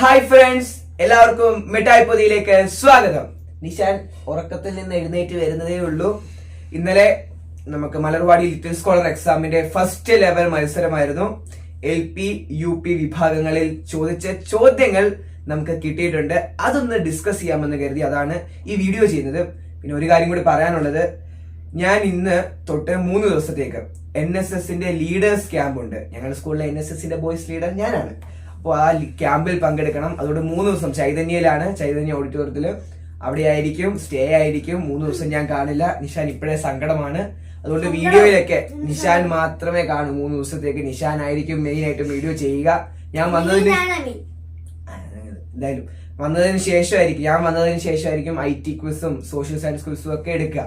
Hi friends എല്ലാവർക്കും മിഠായി പൊതിയിലേക്ക് സ്വാഗതം. നിഷാൻ ഉറക്കത്തിൽ നിന്ന് എഴുന്നേറ്റ് വരുന്നതേ ഉള്ളൂ. ഇന്നലെ നമുക്ക് മലർവാടി ലിറ്റിൽ സ്കോളർ എക്സാമിന്റെ ഫസ്റ്റ് ലെവൽ മത്സരമായിരുന്നു. എൽ പി യു പി വിഭാഗങ്ങളിൽ ചോദിച്ച ചോദ്യങ്ങൾ നമുക്ക് കിട്ടിയിട്ടുണ്ട്. അതൊന്ന് ഡിസ്കസ് ചെയ്യാമെന്ന് കരുതി അതാണ് ഈ വീഡിയോ ചെയ്യുന്നത്. പിന്നെ ഒരു കാര്യം കൂടി പറയാനുള്ളത്. ഞാൻ ഇന്ന് തൊട്ട് മൂന്ന് ദിവസത്തേക്ക് എൻ എസ് എസിന്റെ ലീഡേഴ്സ് ക്യാമ്പ് ഉണ്ട്. ഞങ്ങളുടെ സ്കൂളിലെ എൻ എസ് എസിന്റെ ബോയ്സ് ലീഡർ ഞാനാണ്. അപ്പോൾ ആ ക്യാമ്പിൽ പങ്കെടുക്കണം. അതുകൊണ്ട് മൂന്ന് ദിവസം ചൈതന്യയിലാണ്. ചൈതന്യ ഓഡിറ്റോറിയത്തിൽ അവിടെ ആയിരിക്കും സ്റ്റേ ആയിരിക്കും. മൂന്ന് ദിവസം ഞാൻ കാണില്ല. നിഷാൻ ഇപ്പോഴേ സങ്കടമാണ്. അതുകൊണ്ട് വീഡിയോയിലൊക്കെ നിഷാൻ. മാത്രമേ കാണൂ. മൂന്ന് ദിവസത്തേക്ക് നിഷാൻ ആയിരിക്കും മെയിൻ ആയിട്ട് വീഡിയോ ചെയ്യുക. ഞാൻ വന്നതിന് എന്തായാലും. വന്നതിന് ശേഷമായിരിക്കും. ഞാൻ വന്നതിന് ശേഷമായിരിക്കും ഐ ടി ക്വിസും സോഷ്യൽ സയൻസ് ക്വിസും ഒക്കെ എടുക്കുക.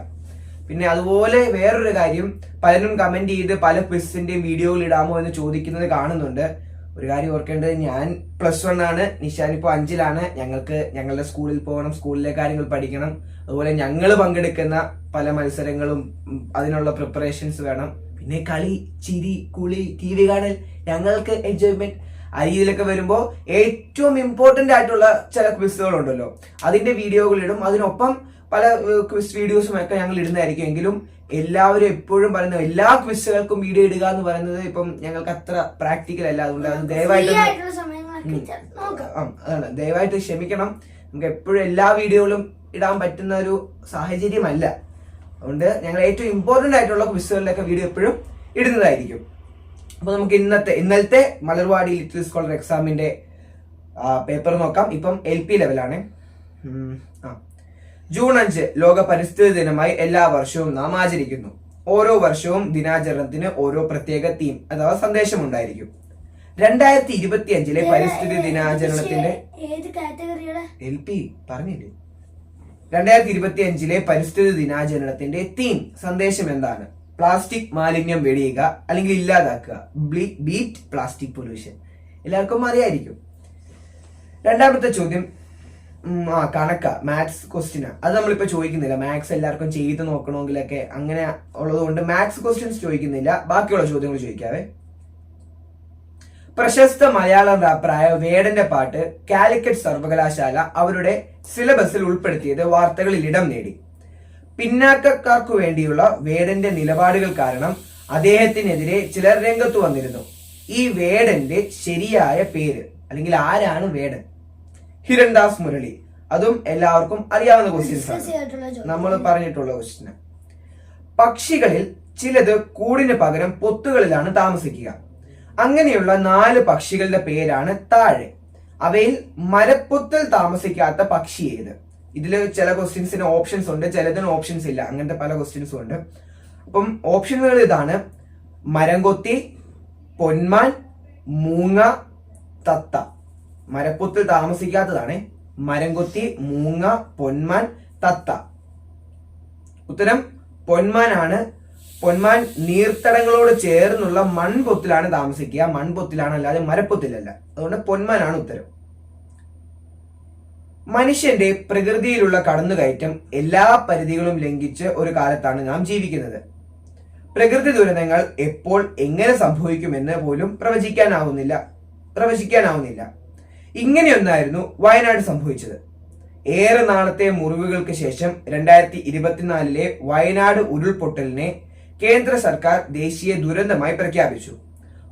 പിന്നെ അതുപോലെ വേറൊരു കാര്യം. പലരും കമന്റ് ചെയ്ത് പല ക്വിസിന്റെയും വീഡിയോകൾ ഇടാമോ എന്ന് ചോദിക്കുന്നത് കാണുന്നുണ്ട്. ഒരു കാര്യം ഓർക്കേണ്ടത് ഞാൻ പ്ലസ് വൺ ആണ് നിഷാൻ ഇപ്പോൾ അഞ്ചിലാണ്. ഞങ്ങൾക്ക് ഞങ്ങളുടെ സ്കൂളിൽ പോകണം സ്കൂളിലെ കാര്യങ്ങൾ പഠിക്കണം. അതുപോലെ ഞങ്ങൾ പങ്കെടുക്കുന്ന പല മത്സരങ്ങളും അതിനുള്ള പ്രിപ്പറേഷൻസ് വേണം. പിന്നെ കളി ചിരി കുളി ടി വി കാണൽ ഞങ്ങൾക്ക് എൻജോയ്മെന്റ് ആ രീതിയിലൊക്കെ വരുമ്പോൾ ഏറ്റവും ഇമ്പോർട്ടന്റ് ആയിട്ടുള്ള ചില ക്വിസുകൾ ഉണ്ടല്ലോ അതിന്റെ വീഡിയോകളിടും അതിനൊപ്പം പല ക്വിസ് വീഡിയോസും ഒക്കെ ഞങ്ങൾ ഇടുന്നതായിരിക്കും. എങ്കിലും എല്ലാവരും എപ്പോഴും പറയുന്നത് എല്ലാ ക്വസ്റ്റുകൾക്കും വീഡിയോ ഇടുക എന്ന് പറയുന്നത് ഇപ്പം ഞങ്ങൾക്ക് അത്ര പ്രാക്ടിക്കൽ അല്ല. അതുകൊണ്ട് അത് ദയവായിട്ട് അതാണ്. ദയവായിട്ട് ക്ഷമിക്കണം. നമുക്ക് എപ്പോഴും എല്ലാ വീഡിയോകളും ഇടാൻ പറ്റുന്ന ഒരു സാഹചര്യമല്ല. അതുകൊണ്ട് ഞങ്ങൾ ഏറ്റവും ഇമ്പോർട്ടന്റ് ആയിട്ടുള്ള ക്വിസുകളിലൊക്കെ വീഡിയോ എപ്പോഴും ഇടുന്നതായിരിക്കും. അപ്പോൾ നമുക്ക് ഇന്നത്തെ ഇന്നലത്തെ മലർവാടി ലിറ്റിൽ സ്കോളർ എക്സാമിന്റെ പേപ്പർ നോക്കാം. ഇപ്പം എൽ പി ലെവലാണ് ജൂൺ അഞ്ച് ലോക പരിസ്ഥിതി ദിനമായി എല്ലാ വർഷവും നാം ആചരിക്കുന്നു. ഓരോ വർഷവും ദിനാചരണത്തിന് ഓരോ പ്രത്യേക തീം അഥവാ സന്ദേശം ഉണ്ടായിരിക്കും രണ്ടായിരത്തി ഇരുപത്തി അഞ്ചിലെ പരിസ്ഥിതി ദിനാചരണത്തിന്റെ എൽ പി പറഞ്ഞില്ലേ രണ്ടായിരത്തി ഇരുപത്തി അഞ്ചിലെ പരിസ്ഥിതി ദിനാചരണത്തിന്റെ തീം സന്ദേശം എന്താണ്? പ്ലാസ്റ്റിക് മാലിന്യം വെടിയുക അല്ലെങ്കിൽ ഇല്ലാതാക്കുക. Beat plastic pollution. എല്ലാവർക്കും അറിയായിരിക്കും. രണ്ടാമത്തെ ചോദ്യം ആ കണക്ക മാത്സ് ക്വസ്റ്റ്യനാ അത് നമ്മളിപ്പോ ചോദിക്കുന്നില്ല. മാത്സ് എല്ലാവർക്കും ചെയ്ത് നോക്കണമെങ്കിലൊക്കെ അങ്ങനെ ഉള്ളതുകൊണ്ട് മാത്സ് ക്വസ്റ്റ്യൻസ് ചോദിക്കുന്നില്ല. ബാക്കിയുള്ള ചോദ്യങ്ങൾ ചോദിക്കാവേ. പ്രശസ്ത മലയാളം റാപ്പറായ വേടന്റെ പാട്ട് കാലിക്കറ്റ് സർവകലാശാല അവരുടെ സിലബസിൽ ഉൾപ്പെടുത്തിയത് വാർത്തകളിൽ ഇടം നേടി. പിന്നാക്കക്കാർക്കു വേണ്ടിയുള്ള വേടന്റെ നിലപാടുകൾ കാരണം അദ്ദേഹത്തിനെതിരെ ചിലർ രംഗത്ത് വന്നിരുന്നു. ഈ വേടന്റെ ശരിയായ പേര് അല്ലെങ്കിൽ ആരാണ് വേടൻ? ഹിരൺദാസ് മുരളി. അതും എല്ലാവർക്കും അറിയാവുന്ന ക്വസ്റ്റ്യൻസ് ആണ്. നമ്മൾ പറഞ്ഞിട്ടുള്ള ക്വസ്റ്റ്യൻ പക്ഷികളിൽ ചിലത് കൂടിന് പകരം പൊത്തുകളിലാണ് താമസിക്കുക. അങ്ങനെയുള്ള നാല് പക്ഷികളുടെ പേരാണ് താഴെ. അവയിൽ മരപ്പൊത്തിൽ താമസിക്കാത്ത പക്ഷി ഏത്? ഇതിൽ ചില ക്വസ്റ്റ്യൻസിന് ഓപ്ഷൻസ് ഉണ്ട് ചിലതിന് ഓപ്ഷൻസ് ഇല്ല. അങ്ങനത്തെ പല ക്വസ്റ്റ്യൻസും ഉണ്ട്. അപ്പം ഓപ്ഷനുകൾ ഇതാണ്. മരംകൊത്തി പൊന്മാൻ മൂങ്ങ തത്ത. മരപ്പൊത്തിൽ താമസിക്കാത്തതാണ്. മരംകൊത്തി മൂങ്ങ പൊന്മാൻ തത്ത. ഉത്തരം പൊന്മാനാണ്. പൊന്മാൻ നീർത്തടങ്ങളോട് ചേർന്നുള്ള മൺപൊത്തിലാണ് താമസിക്കുക. മൺപൊത്തിലാണ് അല്ലാതെ മരപ്പൊത്തിലല്ല. അതുകൊണ്ട് പൊന്മാനാണ് ഉത്തരം. മനുഷ്യന്റെ പ്രകൃതിയിലുള്ള കടന്നുകയറ്റം എല്ലാ പരിധികളും ലംഘിച്ച് ഒരു കാലത്താണ് നാം ജീവിക്കുന്നത്. പ്രകൃതി ദുരന്തങ്ങൾ എപ്പോൾ എങ്ങനെ സംഭവിക്കുമെന്ന് പോലും പ്രവചിക്കാനാവുന്നില്ല. പ്രവചിക്കാനാവുന്നില്ല. ഇങ്ങനെയൊന്നായിരുന്നു വയനാട് സംഭവിച്ചത്. ഏറെ നാളത്തെ മുറിവുകൾക്ക് ശേഷം രണ്ടായിരത്തി ഇരുപത്തിനാലിലെ വയനാട് ഉരുൾപൊട്ടലിനെ കേന്ദ്ര സർക്കാർ ദേശീയ ദുരന്തമായി പ്രഖ്യാപിച്ചു.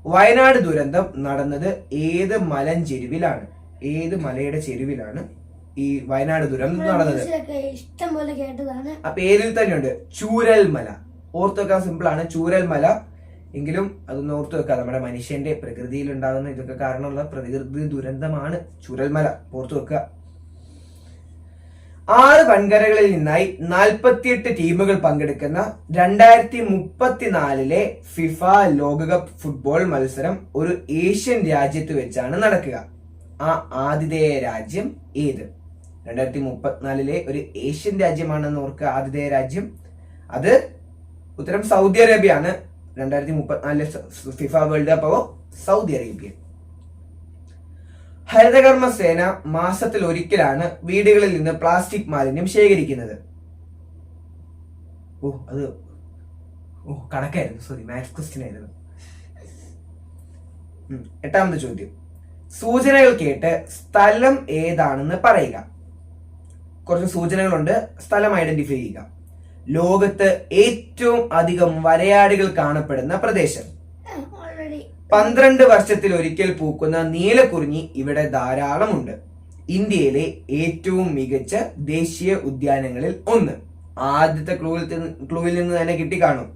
വയനാട് ദുരന്തം നടന്നത് ഏത് മലഞ്ചെരുവിലാണ് ഏത് മലയുടെ ചെരുവിലാണ് ഈ വയനാട് ദുരന്തം നടന്നത്? ആ പേരിൽ തന്നെയുണ്ട് ചൂരൽമല. മല വെക്കാൻ സിമ്പിൾ ആണ് ചൂരൽമല. എങ്കിലും അതൊന്ന് ഓർത്തു വെക്കുക നമ്മുടെ മനുഷ്യന്റെ പ്രകൃതിയിൽ ഉണ്ടാകുന്ന ഇതൊക്കെ കാരണമുള്ള പ്രകൃതി ദുരന്തമാണ് ചുരൽമല. ഓർത്തു വെക്കുക. ആറ് വൻകരകളിൽ നിന്നായി നാൽപ്പത്തിയെട്ട് ടീമുകൾ പങ്കെടുക്കുന്ന രണ്ടായിരത്തി മുപ്പത്തിനാലിലെ ഫിഫ ലോകകപ്പ് ഫുട്ബോൾ മത്സരം ഒരു ഏഷ്യൻ രാജ്യത്ത് വെച്ചാണ് നടക്കുക. ആ ആതിഥേയ രാജ്യം ഏത്? രണ്ടായിരത്തി മുപ്പത്തിനാലിലെ ഒരു ഏഷ്യൻ രാജ്യമാണെന്ന് ഓർക്കുക ആതിഥേയ രാജ്യം. അത് ഉത്തരം സൗദി അറേബ്യ ആണ് രണ്ടായിരത്തി മുപ്പത്തിനാലിലെ FIFA world cup Saudi Arabia. Harithakarma Sena മാസത്തിൽ ഒരിക്കലാണ് വീടുകളിൽ നിന്ന് പ്ലാസ്റ്റിക് മാലിന്യം ശേഖരിക്കുന്നത്. ഓ അത് ഓ കണക്കായിരുന്നു. സോറി മാത്സ് ക്വസ്റ്റ്യൻ ആയിരുന്നു. എട്ടാമത് ചോദ്യം. സൂചനകൾ കേട്ട് സ്ഥലം ഏതാണെന്ന് പറയുക. കുറച്ച് സൂചനകളുണ്ട്. സ്ഥലം ഐഡന്റിഫൈ ചെയ്യുക. ലോകത്ത് ഏറ്റവും അധികം വരയാടികൾ കാണപ്പെടുന്ന പ്രദേശം. പന്ത്രണ്ട് വർഷത്തിൽ ഒരിക്കൽ പൂക്കുന്ന നീലക്കുറിഞ്ഞി ഇവിടെ ധാരാളമുണ്ട്. ഇന്ത്യയിലെ ഏറ്റവും മികച്ച ദേശീയ ഉദ്യാനങ്ങളിൽ ഒന്ന്. ആദ്യത്തെ ക്ലൂവിൽ ക്ലൂവിൽ നിന്ന് തന്നെ കിട്ടിക്കാണും.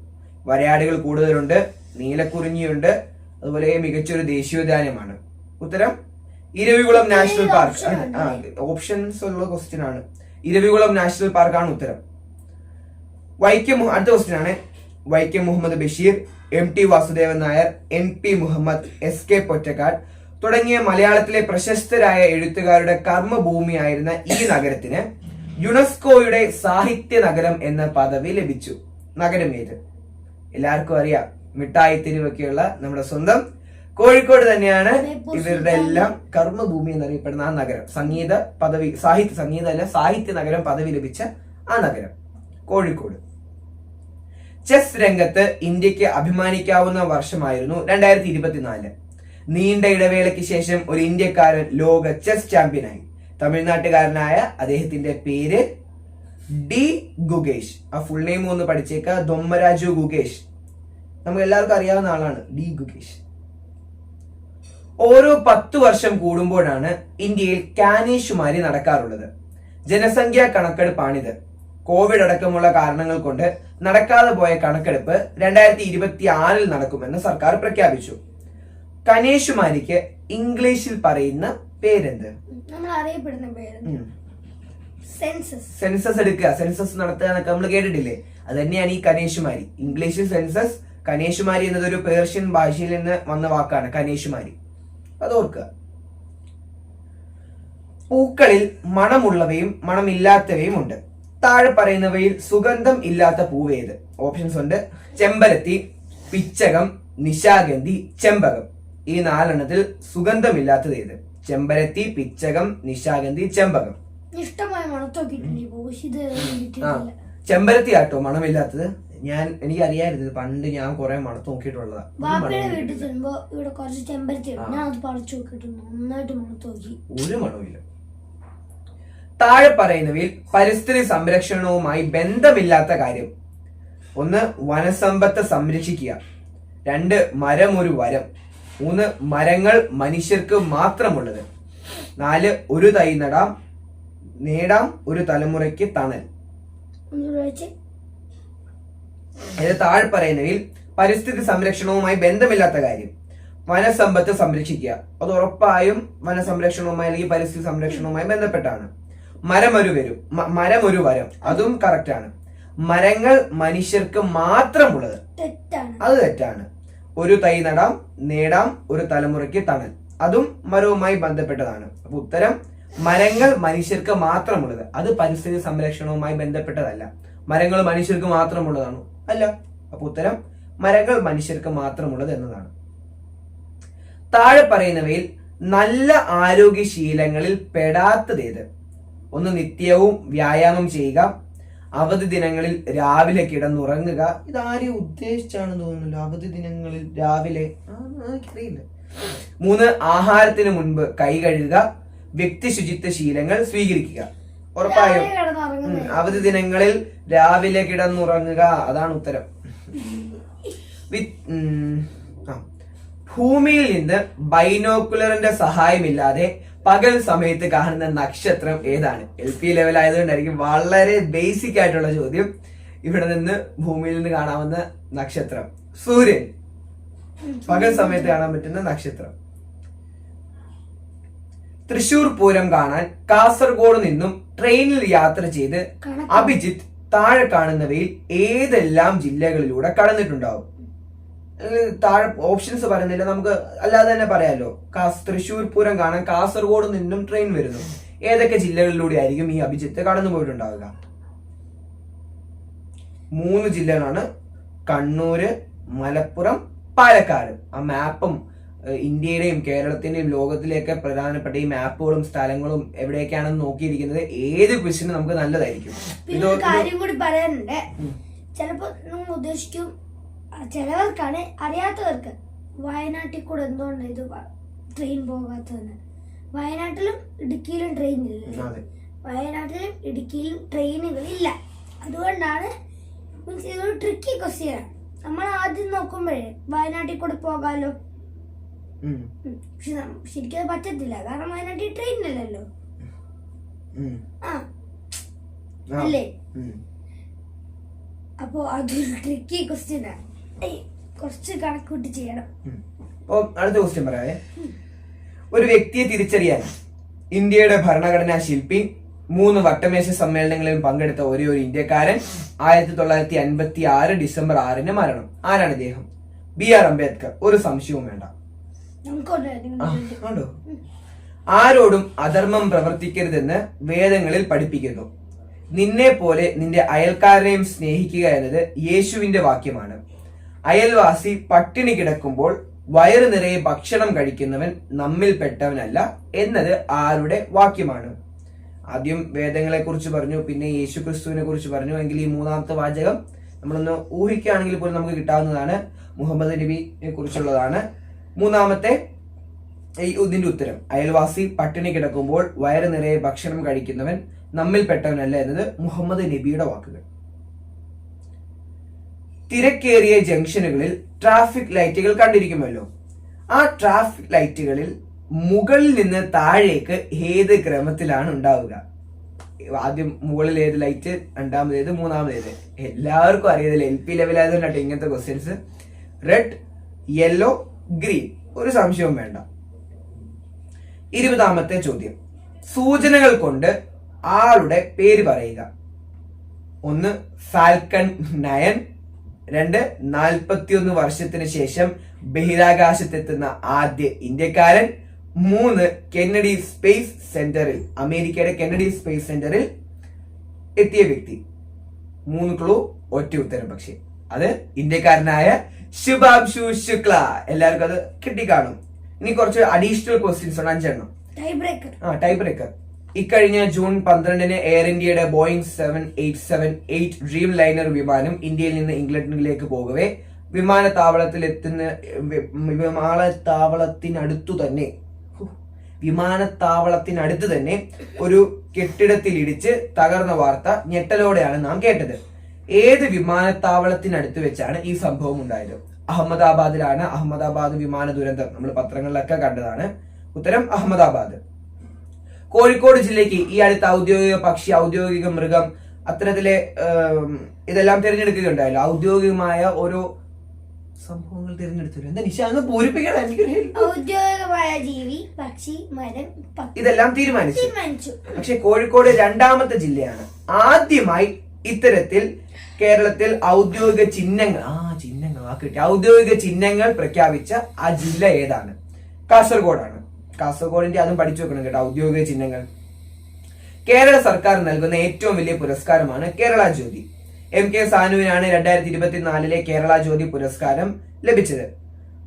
വരയാടുകൾ കൂടുതലുണ്ട് നീലക്കുറിഞ്ഞിയുണ്ട് അതുപോലെ മികച്ചൊരു ദേശീയോദ്യാനമാണ് ഉത്തരം? Eravikulam national park. ആ ഓപ്ഷൻസ് ഉള്ള ക്വസ്റ്റ്യൻ ആണ്. ഇരവികുളം നാഷണൽ പാർക്കാണ് ഉത്തരം. വൈക്കം അടുത്ത ക്വസ്റ്റ്യൻ ആണ്. Vaikom Muhammad Basheer M T Vasudevan Nair N P Muhammad S K Pottekkatt തുടങ്ങിയ മലയാളത്തിലെ പ്രശസ്തരായ എഴുത്തുകാരുടെ കർമ്മഭൂമിയായിരുന്ന ഈ നഗരത്തിന് യുനെസ്കോയുടെ സാഹിത്യ നഗരം എന്ന പദവി ലഭിച്ചു. നഗരം ഏത്? എല്ലാവർക്കും അറിയാം. മിഠായി തെരുവൊക്കെയുള്ള നമ്മുടെ സ്വന്തം കോഴിക്കോട് തന്നെയാണ് ഇവരുടെ എല്ലാം കർമ്മഭൂമി എന്നറിയപ്പെടുന്ന ആ നഗരം. സംഗീത പദവി സാഹിത്യ സംഗീത അല്ല സാഹിത്യ നഗരം പദവി ലഭിച്ച ആ നഗരം. കോഴിക്കോട്. ചെസ് രംഗത്ത് ഇന്ത്യയ്ക്ക് അഭിമാനിക്കാവുന്ന വർഷമായിരുന്നു രണ്ടായിരത്തി ഇരുപത്തിനാല് നീണ്ട ഇടവേളയ്ക്ക് ശേഷം ഒരു ഇന്ത്യക്കാരൻ ലോക ചെസ് ചാമ്പ്യനായി. തമിഴ്നാട്ടുകാരനായ അദ്ദേഹത്തിന്റെ പേര് ഡി ഗുഗേഷ് ആ ഫുൾ നെയിം ഒന്ന് പഠിച്ചേക്ക. ദൊമ്മരാജു ഗുഗേഷ് നമുക്ക് എല്ലാവർക്കും അറിയാവുന്ന ആളാണ് ഡി ഗുഗേഷ് ഓരോ പത്തു വർഷം കൂടുമ്പോഴാണ് ഇന്ത്യയിൽ കാനേഷുമാരി നടക്കാറുള്ളത്. ജനസംഖ്യാ കണക്കെടുപ്പാണിത്. കോവിഡ് അടക്കമുള്ള കാരണങ്ങൾ കൊണ്ട് നടക്കാതെ പോയ കണക്കെടുപ്പ് രണ്ടായിരത്തി ഇരുപത്തി ആറിൽ നടക്കുമെന്ന് സർക്കാർ പ്രഖ്യാപിച്ചു. കനേഷുമാരിക്ക് ഇംഗ്ലീഷിൽ പറയുന്ന പേരെന്ത്? സെൻസസ് സെൻസസ് എടുക്കുക. സെൻസസ് നടത്തുക എന്നൊക്കെ നമ്മൾ കേട്ടിട്ടില്ലേ? അത് തന്നെയാണ് ഈ കനേഷുമാരി. ഇംഗ്ലീഷിൽ സെൻസസ് കനേഷുമാരി എന്നതൊരു പേർഷ്യൻ ഭാഷയിൽ നിന്ന് വന്ന വാക്കാണ് കനേഷുമാരി. അത് ഓർക്കുക പൂക്കളിൽ മണമുള്ളവയും മണമില്ലാത്തവയും ഉണ്ട്. താഴെ പറയുന്നവയിൽ സുഗന്ധം ഇല്ലാത്ത പൂവേത്. ഓപ്ഷൻസ് ഉണ്ട്. ചെമ്പരത്തി പിച്ചകം നിശാഗന്ധി ചെമ്പകം. ഈ നാലെണ്ണത്തിൽ സുഗന്ധമില്ലാത്തത് ഏത്? ചെമ്പരത്തി പിച്ചകം നിശാഗന്ധി ചെമ്പകം. ഇഷ്ടമായ ചെമ്പരത്തി ആട്ടോ മണമില്ലാത്തത്. ഞാൻ എനിക്ക് അറിയായിരുന്നു പണ്ട് ഞാൻ കുറെ മണത്ത് നോക്കിയിട്ടുള്ളതാ. വീട്ടിൽ ചെമ്പരത്തി ഒരു ഞാൻ അത് പറിച്ചു നോക്കിയിട്ടുണ്ട് നന്നായിട്ട് മണത്ത് നോക്കി ഒരു മണവുമില്ല താഴെ പറയുന്നവയിൽ പരിസ്ഥിതി സംരക്ഷണവുമായി ബന്ധമില്ലാത്ത കാര്യം. ഒന്ന് വനസമ്പത്ത് സംരക്ഷിക്കുക. രണ്ട് മരം ഒരു വരം. മൂന്ന് മരങ്ങൾ മനുഷ്യർക്ക് മാത്രമുള്ളത്. നാല് ഒരു തൈ നടാം നേടാം ഒരു തലമുറയ്ക്ക് തണൽ. ഇത് താഴെ പറയുന്നവയിൽ പരിസ്ഥിതി സംരക്ഷണവുമായി ബന്ധമില്ലാത്ത കാര്യം. വനസമ്പത്ത് സംരക്ഷിക്കുക. അത് ഉറപ്പായും വനസംരക്ഷണവുമായി അല്ലെങ്കിൽ പരിസ്ഥിതി സംരക്ഷണവുമായി ബന്ധപ്പെട്ടാണ്. മരം ഒരു വരും മരമൊരു വരം. അതും കറക്റ്റ് ആണ്. മരങ്ങൾ മനുഷ്യർക്ക് മാത്രമുള്ളത്. അത് തെറ്റാണ്. ഒരു തൈ നടാം നേടാം ഒരു തലമുറയ്ക്ക് തണൽ. അതും മരവുമായി ബന്ധപ്പെട്ടതാണ്. അപ്പൊ ഉത്തരം മരങ്ങൾ മനുഷ്യർക്ക് മാത്രമുള്ളത്. അത് പരിസ്ഥിതി സംരക്ഷണവുമായി ബന്ധപ്പെട്ടതല്ല. മരങ്ങൾ മനുഷ്യർക്ക് മാത്രമുള്ളതാണ്. അല്ല. അപ്പൊ ഉത്തരം മരങ്ങൾ മനുഷ്യർക്ക് മാത്രമുള്ളത് എന്നതാണ്. താഴെ പറയുന്നവയിൽ നല്ല ആരോഗ്യശീലങ്ങളിൽ പെടാത്തതേത് ഒന്ന് നിത്യവും വ്യായാമം ചെയ്യുക. അവധി ദിനങ്ങളിൽ രാവിലെ കിടന്നുറങ്ങുക. ഇതാരെ ഉദ്ദേശിച്ചാണ് തോന്നുന്നല്ലോ അവധി ദിനങ്ങളിൽ രാവിലെ എനിക്കറിയില്ല. മൂന്ന് ആഹാരത്തിന് മുൻപ് കൈ കഴുകുക. വ്യക്തി ശുചിത്വ ശീലങ്ങൾ സ്വീകരിക്കുക. ഉറപ്പായും. അവധി ദിനങ്ങളിൽ രാവിലെ കിടന്നുറങ്ങുക. അതാണ് ഉത്തരം. ഭൂമിയിൽ നിന്ന് ബൈനോക്കുലറിന്റെ സഹായമില്ലാതെ പകൽ സമയത്ത് കാണുന്ന നക്ഷത്രം ഏതാണ്? എൽ പി ലെവൽ ആയതുകൊണ്ടായിരിക്കും വളരെ ബേസിക് ആയിട്ടുള്ള ചോദ്യം. ഇവിടെ നിന്ന് ഭൂമിയിൽ നിന്ന് കാണാവുന്ന നക്ഷത്രം. സൂര്യൻ. പകൽ സമയത്ത് കാണാൻ പറ്റുന്ന നക്ഷത്രം. തൃശൂർ പൂരം കാണാൻ കാസർഗോഡ് നിന്നും ട്രെയിനിൽ യാത്ര ചെയ്ത് അഭിജിത്ത് താഴെ കാണുന്നവയിൽ ഏതെല്ലാം ജില്ലകളിലൂടെ കടന്നിട്ടുണ്ടാവും? താഴെ ഓപ്ഷൻസ് പറയുന്നില്ല. നമുക്ക് അല്ലാതെ തന്നെ പറയാലോ. കാസ് തൃശൂർ പൂരം കാണാൻ കാസർഗോഡ് നിന്നും ട്രെയിൻ വരുന്നു. ഏതൊക്കെ ജില്ലകളിലൂടെ ആയിരിക്കും ഈ അഭിജിത്ത് കടന്നു പോയിട്ടുണ്ടാവുക മൂന്ന് ജില്ലകളാണ്. കണ്ണൂര് മലപ്പുറം പാലക്കാട്. ആ മാപ്പും ഇന്ത്യയുടെയും കേരളത്തിന്റെയും ലോകത്തിലേക്ക് പ്രധാനപ്പെട്ട ഈ മാപ്പുകളും സ്ഥലങ്ങളും എവിടെയൊക്കെയാണെന്ന് നോക്കിയിരിക്കുന്നത് ഏത് ക്വസ്റ്റിനും നമുക്ക് നല്ലതായിരിക്കും. കാര്യം കൂടി പറയാനുണ്ട്. ചിലപ്പോ ഉദ്ദേശിക്കും ചിലവർക്കാണ് അറിയാത്തവർക്ക് വയനാട്ടിൽ കൂടെ എന്തുകൊണ്ട് ഇത് ട്രെയിൻ പോകാത്തതെന്ന്? വയനാട്ടിലും ഇടുക്കിയിലും ട്രെയിൻ ഇല്ല. വയനാട്ടിലും ഇടുക്കിയിലും ട്രെയിനുകളില്ല അതുകൊണ്ടാണ് മീൻസ് ഇതൊരു ട്രിക്കി ക്വസ്റ്റ്യനാണ് നമ്മൾ ആദ്യം നോക്കുമ്പോഴേ വയനാട്ടിൽ കൂടെ പോകാലോ. പക്ഷെ ശരിക്കും അത് പറ്റത്തില്ല. കാരണം വയനാട്ടിൽ ട്രെയിൻ ഇല്ലല്ലോ. ഉം. ആ. അല്ലേ. അപ്പോ അതൊരു ട്രിക്കി ക്വസ്റ്റ്യനാണ് കുറച്ച് കണക്കൂട്ടി ചെയ്യണം. ഉം. അടുത്ത ക്വസ്റ്റ്യൻ പറയാവേ ഒരു വ്യക്തിയെ തിരിച്ചറിയാൻ ഇന്ത്യയുടെ ഭരണഘടനാ ശില്പി മൂന്ന് വട്ടമേശ സമ്മേളനങ്ങളിലും പങ്കെടുത്ത ഒരേ ഒരു ഇന്ത്യക്കാരൻ ആയിരത്തി തൊള്ളായിരത്തി അൻപത്തി ആറ് ഡിസംബർ ആറിന് മരണം. ആരാണ് ഇദ്ദേഹം? B R Ambedkar. ഒരു സംശയവും വേണ്ട. ആരോടും അധർമ്മം പ്രവർത്തിക്കരുതെന്ന് വേദങ്ങളിൽ പഠിപ്പിക്കുന്നു. നിന്നെ പോലെ നിന്റെ അയൽക്കാരനെയും സ്നേഹിക്കുക എന്നത് യേശുവിന്റെ വാക്യമാണ്. അയൽവാസി പട്ടിണി കിടക്കുമ്പോൾ വയറു നിറയെ ഭക്ഷണം കഴിക്കുന്നവൻ നമ്മിൽപ്പെട്ടവനല്ല എന്നത് ആരുടെ വാക്യമാണ്? ആദ്യം വേദങ്ങളെ കുറിച്ച് പറഞ്ഞു പിന്നെ യേശു ക്രിസ്തുവിനെ കുറിച്ച് പറഞ്ഞു. എങ്കിൽ ഈ മൂന്നാമത്തെ വാചകം നമ്മളൊന്ന് ഊഹിക്കുകയാണെങ്കിൽ പോലും നമുക്ക് കിട്ടാവുന്നതാണ്. മുഹമ്മദ് നബിയെ കുറിച്ചുള്ളതാണ്. മൂന്നാമത്തെ ഇതിന്റെ ഉത്തരം. അയൽവാസി പട്ടിണി കിടക്കുമ്പോൾ വയറ് നിറയെ ഭക്ഷണം കഴിക്കുന്നവൻ നമ്മിൽപ്പെട്ടവനല്ല എന്നത് മുഹമ്മദ് നബിയുടെ വാക്കുകൾ. തിരക്കേറിയ ജംഗ്ഷനുകളിൽ ട്രാഫിക് ലൈറ്റുകൾ കണ്ടിരിക്കുമല്ലോ. ആ ട്രാഫിക് ലൈറ്റുകളിൽ മുകളിൽ നിന്ന് താഴേക്ക് ഏത് ക്രമത്തിലാണ് ഉണ്ടാവുക? ആദ്യം മുകളിൽ ഏത് ലൈറ്റ് രണ്ടാമതേത് മൂന്നാമതേത് എല്ലാവർക്കും അറിയാതില്ല എൽ പി ലെവലായതുകൊണ്ടാണ് ഇങ്ങനത്തെ ക്വസ്റ്റ്യൻസ് റെഡ് യെല്ലോ ഗ്രീൻ ഒരു സംശയവും വേണ്ട. ഇരുപതാമത്തെ ചോദ്യം. സൂചനകൾ കൊണ്ട് ആളുടെ പേര് പറയുക. ഒന്ന് ഫാൽക്കൺ നയൻ രണ്ട് നാൽപ്പത്തിയൊന്ന് വർഷത്തിന് ശേഷം ബഹിരാകാശത്തെത്തുന്ന ആദ്യ ഇന്ത്യക്കാരൻ. മൂന്ന് കെന്നഡി സ്പേസ് സെന്ററിൽ അമേരിക്കയുടെ കെന്നഡി സ്പേസ് സെന്ററിൽ എത്തിയ വ്യക്തി. മൂന്ന് ക്ലൂ ഒറ്റ ഉത്തരം പക്ഷേ. അത് ഇന്ത്യക്കാരനായ ശുഭാംശു ശുക്ല. എല്ലാവർക്കും അത് കിട്ടിക്കാണും. ഇനി കുറച്ച് അഡീഷണൽ ക്വസ്റ്റ്യൻസ് ഉണ്ട്. അഞ്ചെണ്ണം. ടൈ ബ്രേക്കർ ആ ടൈ ബ്രേക്കർ ഇക്കഴിഞ്ഞ ജൂൺ പന്ത്രണ്ടിന് എയർ ഇന്ത്യയുടെ Boeing seven eight seven eight Dreamliner വിമാനം ഇന്ത്യയിൽ നിന്ന് ഇംഗ്ലണ്ടിലേക്ക് പോകവേ. വിമാനത്താവളത്തിൽ എത്തുന്ന വിമാനത്താവളത്തിനടുത്തു തന്നെ വിമാനത്താവളത്തിനടുത്ത് തന്നെ ഒരു കെട്ടിടത്തിൽ ഇടിച്ച് തകർന്ന വാർത്ത ഞെട്ടലോടെയാണ് നാം കേട്ടത്. ഏത് വിമാനത്താവളത്തിനടുത്ത് വെച്ചാണ് ഈ സംഭവം ഉണ്ടായത്? അഹമ്മദാബാദിലാണ് അഹമ്മദാബാദ് വിമാന ദുരന്തം. നമ്മൾ പത്രങ്ങളിലൊക്കെ കണ്ടതാണ്. ഉത്തരം അഹമ്മദാബാദ്. കോഴിക്കോട് ജില്ലയ്ക്ക് ഈ അടുത്ത ഔദ്യോഗിക പക്ഷി ഔദ്യോഗിക മൃഗം അത്തരത്തിലെ ഇതെല്ലാം തിരഞ്ഞെടുക്കുകയുണ്ടായല്ലോ. ഔദ്യോഗികമായ ഓരോ സംഭവങ്ങൾ തിരഞ്ഞെടുത്തില്ല എന്താ നിശ അങ്ങ് പൂരിപ്പിക്കണം. എനിക്കൊരു. ഔദ്യോഗികമായ ജീവി പക്ഷി മരം ഇതെല്ലാം തീരുമാനിച്ചു. തീരുമാനിച്ചു. പക്ഷെ കോഴിക്കോട് രണ്ടാമത്തെ ജില്ലയാണ്. ആദ്യമായി ഇത്തരത്തിൽ കേരളത്തിൽ ഔദ്യോഗിക ചിഹ്നങ്ങൾ ആ ചിഹ്നങ്ങൾ ആ കിട്ടി. ഔദ്യോഗിക ചിഹ്നങ്ങൾ പ്രഖ്യാപിച്ച ആ ജില്ല ഏതാണ്? കാസർഗോഡാണ്. കാസർഗോഡിന്റെ അതും പഠിച്ചു വെക്കണം കേട്ടോ ഔദ്യോഗിക ചിഹ്നങ്ങൾ. കേരള സർക്കാർ നൽകുന്ന ഏറ്റവും വലിയ പുരസ്കാരമാണ് കേരള ജ്യോതി. എം കെ സാനുവിനാണ് രണ്ടായിരത്തി ഇരുപത്തിനാലിലെ കേരള ജ്യോതി പുരസ്കാരം ലഭിച്ചത്.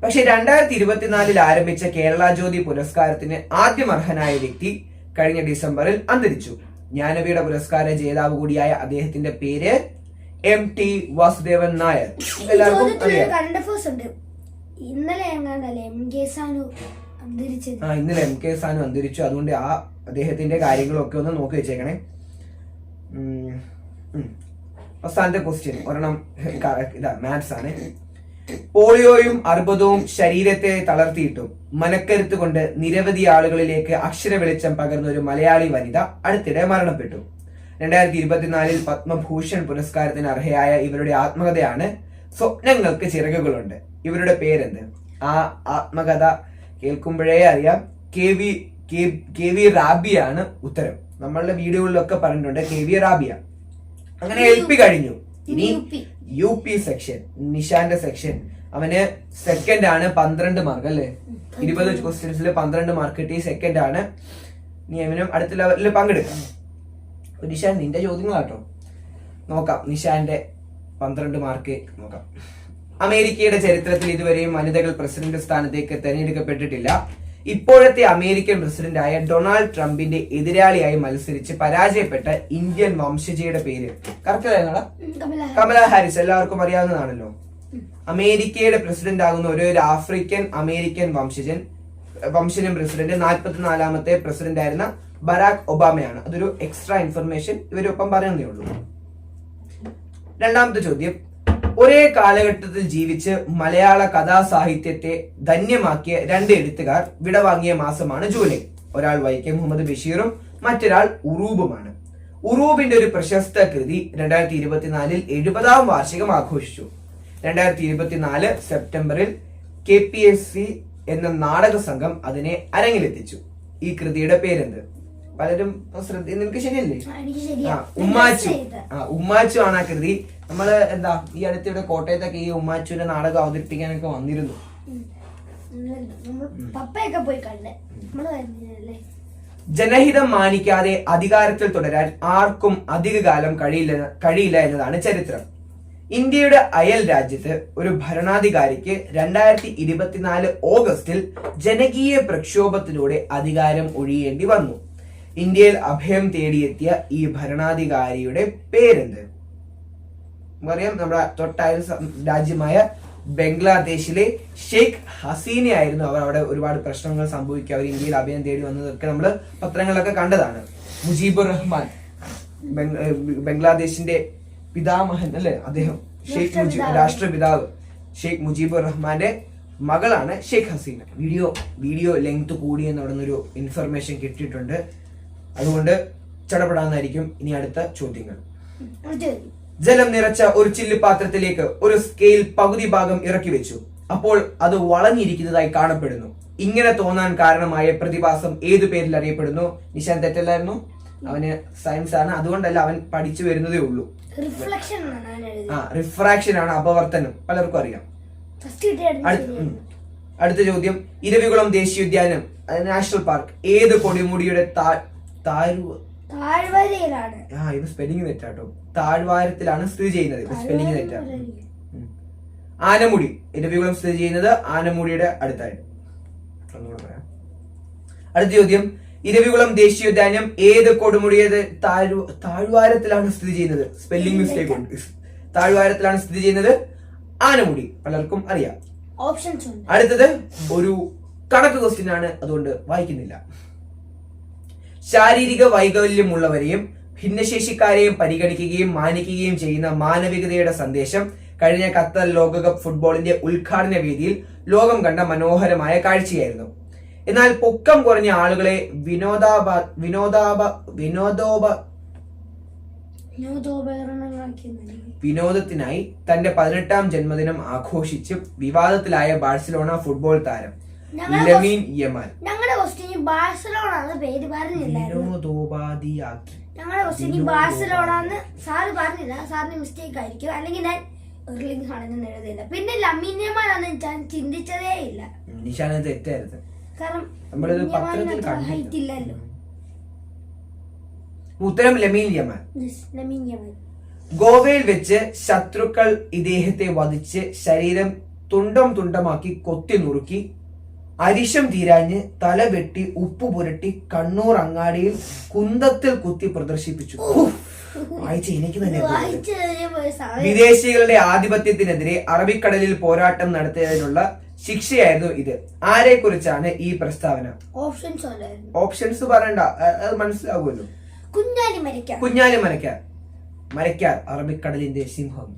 പക്ഷെ രണ്ടായിരത്തി ഇരുപത്തിനാലിൽ ആരംഭിച്ച കേരള ജ്യോതി പുരസ്കാരത്തിന് ആദ്യം അർഹനായ വ്യക്തി കഴിഞ്ഞ ഡിസംബറിൽ അന്തരിച്ചു. ജ്ഞാനപീഠ പുരസ്കാര ജേതാവ് കൂടിയായ അദ്ദേഹത്തിന്റെ പേര് എം ടി വാസുദേവൻ നായർ. എല്ലാവർക്കും അറിയാം. ഇന്നലെ എം കെ സാനു ആ ഇന്നലെ എം കെ സാനു അന്തരിച്ചു. അതുകൊണ്ട് ആ അദ്ദേഹത്തിന്റെ കാര്യങ്ങളൊക്കെ ഒന്ന് നോക്കി വെച്ചേക്കണേ. അവസാനത്തെ ക്വസ്റ്റ്യൻ ഒരെണ്ണം ഇതാ മാത്സ് ആണ്. പോളിയോയും അർബുദവും ശരീരത്തെ തളർത്തിയിട്ടും. മനക്കരുത്ത് കൊണ്ട് നിരവധി ആളുകളിലേക്ക് അക്ഷര വെളിച്ചം പകർന്ന ഒരു മലയാളി വനിത അടുത്തിടെ മരണപ്പെട്ടു. രണ്ടായിരത്തി ഇരുപത്തിനാലിൽ പത്മഭൂഷൺ പുരസ്കാരത്തിന് അർഹയായ ഇവരുടെ ആത്മകഥയാണ് സ്വപ്നങ്ങൾക്ക് ചിറകുകളുണ്ട്. ഇവരുടെ പേരെന്ത്? ആ ആത്മകഥ കേൾക്കുമ്പോഴേ അറിയാം. കെ വി കെ വി റാബിയാണ് ഉത്തരം. നമ്മളുടെ വീഡിയോകളിലൊക്കെ പറഞ്ഞിട്ടുണ്ട് കെ വി റാബിയ. അങ്ങനെ എൽ പി കഴിഞ്ഞു. ഇനി യു പി. സെക്ഷൻ നിഷാന്റെ സെക്ഷൻ. അവന് സെക്കൻഡ് ആണ് പന്ത്രണ്ട് മാർക്ക് അല്ലേ? ഇരുപത് ക്വസ്റ്റ്യൻസിൽ പന്ത്രണ്ട് മാർക്ക് കിട്ടി സെക്കൻഡ് ആണ്. നീ അവനും അടുത്ത ലെവലിൽ പങ്കെടുക്കാം. നിഷാൻ നിന്റെ ചോദ്യങ്ങളാട്ടോ. നോക്കാം നിഷാന്റെ പന്ത്രണ്ട് മാർക്ക് നോക്കാം. അമേരിക്കയുടെ ചരിത്രത്തിൽ ഇതുവരെയും വനിതകൾ പ്രസിഡന്റ് സ്ഥാനത്തേക്ക് തെരഞ്ഞെടുക്കപ്പെട്ടിട്ടില്ല. ഇപ്പോഴത്തെ അമേരിക്കൻ പ്രസിഡന്റായ ഡൊണാൾഡ് ട്രംപിന്റെ എതിരാളിയായി മത്സരിച്ച് പരാജയപ്പെട്ട ഇന്ത്യൻ വംശജയുടെ പേര്. Correct Kamala Harris. എല്ലാവർക്കും അറിയാവുന്നതാണല്ലോ. അമേരിക്കയുടെ പ്രസിഡന്റ് ആകുന്ന ഒരേ ഒരു ആഫ്രിക്കൻ അമേരിക്കൻ വംശജൻ വംശജൻ പ്രസിഡന്റ് നാൽപ്പത്തിനാലാമത്തെ പ്രസിഡന്റ് ആയിരുന്ന ബരാക് ഒബാമയാണ്. അതൊരു എക്സ്ട്രാ ഇൻഫർമേഷൻ ഇവരൊപ്പം പറയുന്നേ ഉള്ളൂ. രണ്ടാമത്തെ ചോദ്യം. ഒരേ കാലഘട്ടത്തിൽ ജീവിച്ച് മലയാള കഥാസാഹിത്യത്തെ ധന്യമാക്കിയ രണ്ട് എഴുത്തുകാർ വിടവാങ്ങിയ മാസമാണ് ജൂലൈ. ഒരാൾ വൈക്കം മുഹമ്മദ് ബഷീറും മറ്റൊരാൾ ഉറൂബുമാണ്. ഉറൂബിന്റെ ഒരു പ്രശസ്ത കൃതി രണ്ടായിരത്തി ഇരുപത്തിനാലിൽ എഴുപതാം വാർഷികം ആഘോഷിച്ചു. രണ്ടായിരത്തി ഇരുപത്തിനാല് സെപ്റ്റംബറിൽ കെ പി എസ് സി എന്ന നാടക സംഘം അതിനെ അരങ്ങിലെത്തിച്ചു. ഈ കൃതിയുടെ പേരെന്ത്? പലരും ശ്രദ്ധ നിനക്ക് ശരിയല്ലേ? ആ, ഉമ്മാച്ചു ആ ഉമ്മാച്ചു. ആണ് ആ കൃതി നമ്മൾ എന്താ ഈ അടുത്തിവിടെ കോട്ടയത്തൊക്കെ ഈ ഉമ്മാച്ചുവിന്റെ നാടകം അവതരിപ്പിക്കാനൊക്കെ വന്നിരുന്നു. പപ്പയൊക്കെ പോയി കണ്ട്. നമ്മൾ വരുന്നില്ലേ ജനഹിതം മാനിക്കാതെ അധികാരത്തിൽ തുടരാൻ ആർക്കും അധികകാലം കഴിയില്ല കഴിയില്ല എന്നതാണ് ചരിത്രം. ഇന്ത്യയുടെ അയൽ രാജ്യത്ത് ഒരു ഭരണാധികാരിക്ക് രണ്ടായിരത്തി ഇരുപത്തിനാല് ഓഗസ്റ്റിൽ ജനകീയ പ്രക്ഷോഭത്തിലൂടെ അധികാരം ഒഴിയേണ്ടി വന്നു. ഇന്ത്യയിൽ അഭയം തേടിയെത്തിയ ഈ ഭരണാധികാരിയുടെ പേരെന്ത്? നമുക്കറിയാം നമ്മുടെ തൊട്ടയൽ രാജ്യമായ ബംഗ്ലാദേശിലെ ഷെയ്ഖ് ഹസീനയായിരുന്നു അവർ. അവിടെ ഒരുപാട് പ്രശ്നങ്ങൾ സംഭവിക്കുക. അവർ ഇന്ത്യയിൽ അഭയം തേടി വന്നതൊക്കെ നമ്മൾ പത്രങ്ങളിലൊക്കെ കണ്ടതാണ്. മുജീബുർ റഹ്മാൻ ബംഗ്ലാദേശിന്റെ പിതാമഹൻ അല്ലെ? അദ്ദേഹം ഷെയ്ഖ് മുജീബ് രാഷ്ട്രപിതാവ്. ഷെയ്ഖ് മുജീബുർ റഹ്മാന്റെ മകളാണ് Sheikh Hasina. Video video length കൂടി എന്ന് അവിടെ നിന്നൊരു ഇൻഫർമേഷൻ കിട്ടിയിട്ടുണ്ട്. അതുകൊണ്ട് ചടപെടാന്നായിരിക്കും ഇനി അടുത്ത ചോദ്യങ്ങൾ. ജലം നിറച്ച ഒരു ചില്ല് പാത്രത്തിലേക്ക് ഒരു സ്കെയിൽ പകുതി ഭാഗം ഇറക്കി വെച്ചു. അപ്പോൾ അത് വളഞ്ഞിരിക്കുന്നതായി കാണപ്പെടുന്നു. ഇങ്ങനെ തോന്നാൻ കാരണമായ പ്രതിഭാസം ഏതു പേരിൽ അറിയപ്പെടുന്നു? നിശാൻ തെറ്റല്ലായിരുന്നു? അവന് സയൻസ് ആണ്. അതുകൊണ്ടല്ല അവൻ പഠിച്ചു വരുന്നതേ ഉള്ളൂ. ആ റിഫ്രാക്ഷൻ ആണ് അപവർത്തനം. പലർക്കും അറിയാം. അടുത്ത ചോദ്യം. ഇരവികുളം ദേശീയോദ്യാനം നാഷണൽ പാർക്ക്. ഏത് കൊടിമുടിയുടെ താ- താഴ്വ താഴ്വരയിലാണ്. ആ ഇത് സ്പെല്ലിംഗ് തെറ്റാട്ടോ താഴ്വാരത്തിലാണ് സ്ഥിതി ചെയ്യുന്നത്. സ്പെല്ലിംഗ് തെറ്റാ. ആനമുടി. ഇരവികുളം സ്ഥിതി ചെയ്യുന്നത് ആനമുടിയുടെ അടുത്തായിട്ട് ഒന്നുകൂടെ പറയാം. അടുത്ത ചോദ്യം. ഇരവികുളം ദേശീയോദ്യാനം ഏത് കൊടുമുടിയത് താഴ് താഴ്വാരത്തിലാണ് സ്ഥിതി ചെയ്യുന്നത്? സ്പെല്ലിംഗ് മിസ്റ്റേക്ക് ഉണ്ട്. താഴ്വാരത്തിലാണ് സ്ഥിതി ചെയ്യുന്നത് ആനമുടി. പലർക്കും അറിയാം. ഓപ്ഷൻസ് അടുത്തത് ഒരു കണക്ക് ക്വസ്റ്റ്യൻ ആണ്. അതുകൊണ്ട് വായിക്കുന്നില്ല. ശാരീരിക വൈകല്യമുള്ളവരെയും ഭിന്നശേഷിക്കാരെയും പരിഗണിക്കുകയും മാനിക്കുകയും ചെയ്യുന്ന മാനവികതയുടെ സന്ദേശം കഴിഞ്ഞ ഖത്തർ ലോകകപ്പ് ഫുട്ബോളിന്റെ ഉദ്ഘാടന വേദിയിൽ ലോകം കണ്ട മനോഹരമായ കാഴ്ചയായിരുന്നു. എന്നാൽ പൊക്കം കുറഞ്ഞ ആളുകളെ വിനോദാപ വിനോദാപ വിനോദോപ വിനോദത്തിനായി തന്റെ പതിനെട്ടാം ജന്മദിനം ആഘോഷിച്ച് വിവാദത്തിലായ ബാഴ്സലോണ ഫുട്ബോൾ താരം ലമീൻ യമാൻ. ഞങ്ങളുടെ ക്വസ്റ്റ്യൻ ബാഴ്സലോണ എന്ന് പേര് പറഞ്ഞില്ലായിരുന്നു ഞങ്ങളുടെ ക്വസ്റ്റ്യൻ ബാഴ്സലോണ എന്ന് സാറ് പറഞ്ഞില്ല. സാറിന് മിസ്റ്റേക്ക് ആയിരിക്കും. അല്ലെങ്കിൽ ഞാൻ എർലിംഗ് പിന്നെ ലമീന്യമാണെന്ന് ഞാൻ ചിന്തിച്ചതേ ഇല്ല. തെറ്റായിരുന്നു. കാരണം ഹൈറ്റ് ഇല്ലല്ലോ ഉത്തരം ലമീൻ യമാൻ. ലമീൻ യമാൻ. ഗോവയിൽ വെച്ച് ശത്രുക്കൾ ഇദ്ദേഹത്തെ വധിച്ച് ശരീരം തുണ്ടം തുണ്ടമാക്കി കൊത്തി നുറുക്കി അരിശം തീരാഞ്ഞ് തല വെട്ടി ഉപ്പ് പുരട്ടി കണ്ണൂർ അങ്ങാടിയിൽ കുന്തത്തിൽ കുത്തി പ്രദർശിപ്പിച്ചു. വായിച്ച എനിക്ക് തന്നെ വിദേശികളുടെ ആധിപത്യത്തിനെതിരെ അറബിക്കടലിൽ പോരാട്ടം നടത്തിയതിനുള്ള ശിക്ഷയായിരുന്നു ഇത്. ആരെ കുറിച്ചാണ് ഈ പ്രസ്താവന? ഓപ്ഷൻസ് പറയണ്ട. അത് മനസ്സിലാവുമല്ലോ. കുഞ്ഞാലി മരിക്കാം കുഞ്ഞാലി മരക്കാർ മരക്കാർ അറബിക്കടലിന്റെ സിംഹം.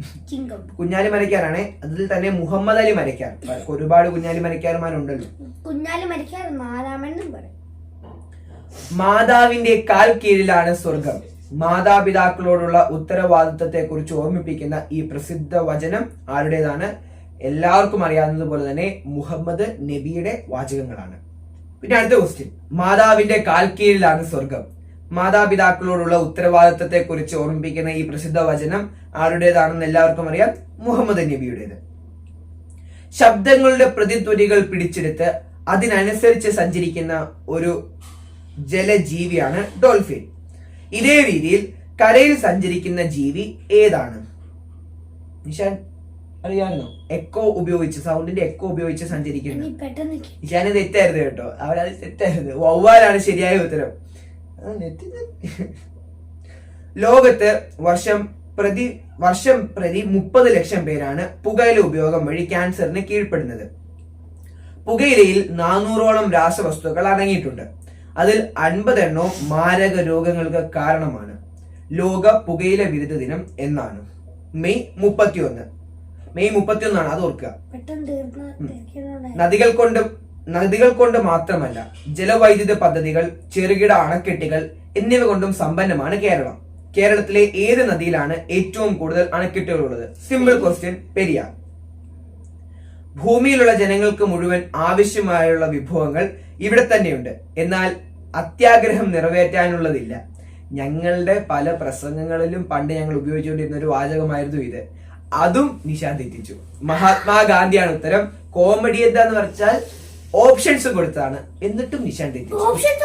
കുഞ്ഞാലി മരക്കാരാണ് അതിൽ തന്നെ മുഹമ്മദ് അലി മരക്കാർ ഒരുപാട് കുഞ്ഞാലി മരക്കാരുമാരുണ്ടല്ലോ കുഞ്ഞാലി മരക്കാർ നാലാമെന്നും പറയും. മാതാവിന്റെ കാൽ കീഴിലാണ് സ്വർഗം. മാതാപിതാക്കളോടുള്ള ഉത്തരവാദിത്തത്തെ കുറിച്ച് ഓർമ്മിപ്പിക്കുന്ന ഈ പ്രസിദ്ധ വചനം ആരുടേതാണ്? എല്ലാവർക്കും അറിയാവുന്നതുപോലെ തന്നെ മുഹമ്മദ് നബിയുടെ വാചകങ്ങളാണ്. പിന്നെ അടുത്ത ക്വസ്റ്റ്യൻ മാതാവിന്റെ കാൽ കീഴിലാണ് സ്വർഗം. മാതാപിതാക്കളോടുള്ള ഉത്തരവാദിത്തത്തെ കുറിച്ച് ഓർമ്മിപ്പിക്കുന്ന ഈ പ്രസിദ്ധ വചനം ആരുടേതാണെന്ന് എല്ലാവർക്കും അറിയാം? മുഹമ്മദ് നബിയുടേത്. ശബ്ദങ്ങളുടെ പ്രതിധ്വനികൾ പിടിച്ചെടുത്ത് അതിനനുസരിച്ച് സഞ്ചരിക്കുന്ന ഒരു ജലജീവിയാണ് ഡോൾഫിൻ. ഇതേ രീതിയിൽ കരയിൽ സഞ്ചരിക്കുന്ന ജീവി ഏതാണ്? നിഷാൻ അറിയാമല്ലോ എക്കോ ഉപയോഗിച്ച് സൗണ്ടിന്റെ എക്കോ ഉപയോഗിച്ച് സഞ്ചരിക്കുന്നു. നിഷാൻ തെറ്റായിരുന്നു കേട്ടോ. അവരത് തെറ്റായിരുന്നു വവ്വാലാണ് ശരിയായ ഉത്തരം. ലോകത്ത് വർഷം പ്രതി വർഷം പ്രതി മുപ്പത് ലക്ഷം പേരാണ് പുകയില ഉപയോഗം വഴി ക്യാൻസറിന് കീഴ്പ്പെടുന്നത്. പുകയിലയിൽ നാനൂറോളം രാസവസ്തുക്കൾ അടങ്ങിയിട്ടുണ്ട്. അതിൽ അൻപതെണ്ണവും മാരക രോഗങ്ങൾക്ക് കാരണമാണ്. ലോക പുകയില വിരുദ്ധ ദിനം എന്നാണ്. മെയ് മുപ്പത്തിയൊന്ന്. മെയ് മുപ്പത്തിയൊന്നാണ് അത് ഓർക്കുക. നദികൾ കൊണ്ട് നദികൾ കൊണ്ട് മാത്രമല്ല ജലവൈദ്യുത പദ്ധതികൾ ചെറുകിട അണക്കെട്ടുകൾ എന്നിവ കൊണ്ടും സമ്പന്നമാണ് കേരളം. കേരളത്തിലെ ഏത് നദിയിലാണ് ഏറ്റവും കൂടുതൽ അണക്കെട്ടുകൾ ഉള്ളത്? Simple question Periyar. ഭൂമിയിലുള്ള ജനങ്ങൾക്ക് മുഴുവൻ ആവശ്യമായുള്ള വിഭവങ്ങൾ ഇവിടെ തന്നെയുണ്ട്. എന്നാൽ അത്യാഗ്രഹം നിറവേറ്റാനുള്ളതില്ല. ഞങ്ങളുടെ പല പ്രസംഗങ്ങളിലും പണ്ട് ഞങ്ങൾ ഉപയോഗിച്ചുകൊണ്ടിരുന്ന ഒരു വാചകമായിരുന്നു ഇത്. അതും നിശാന്തിച്ചു മഹാത്മാഗാന്ധിയാണ് ഉത്തരം. കോമഡി എന്താന്ന് വെച്ചാൽ ഓപ്ഷൻസ് കൊടുത്താണ് എന്നിട്ടും നിഷാൻ തെറ്റിച്ചു. ഓപ്ഷൻസ്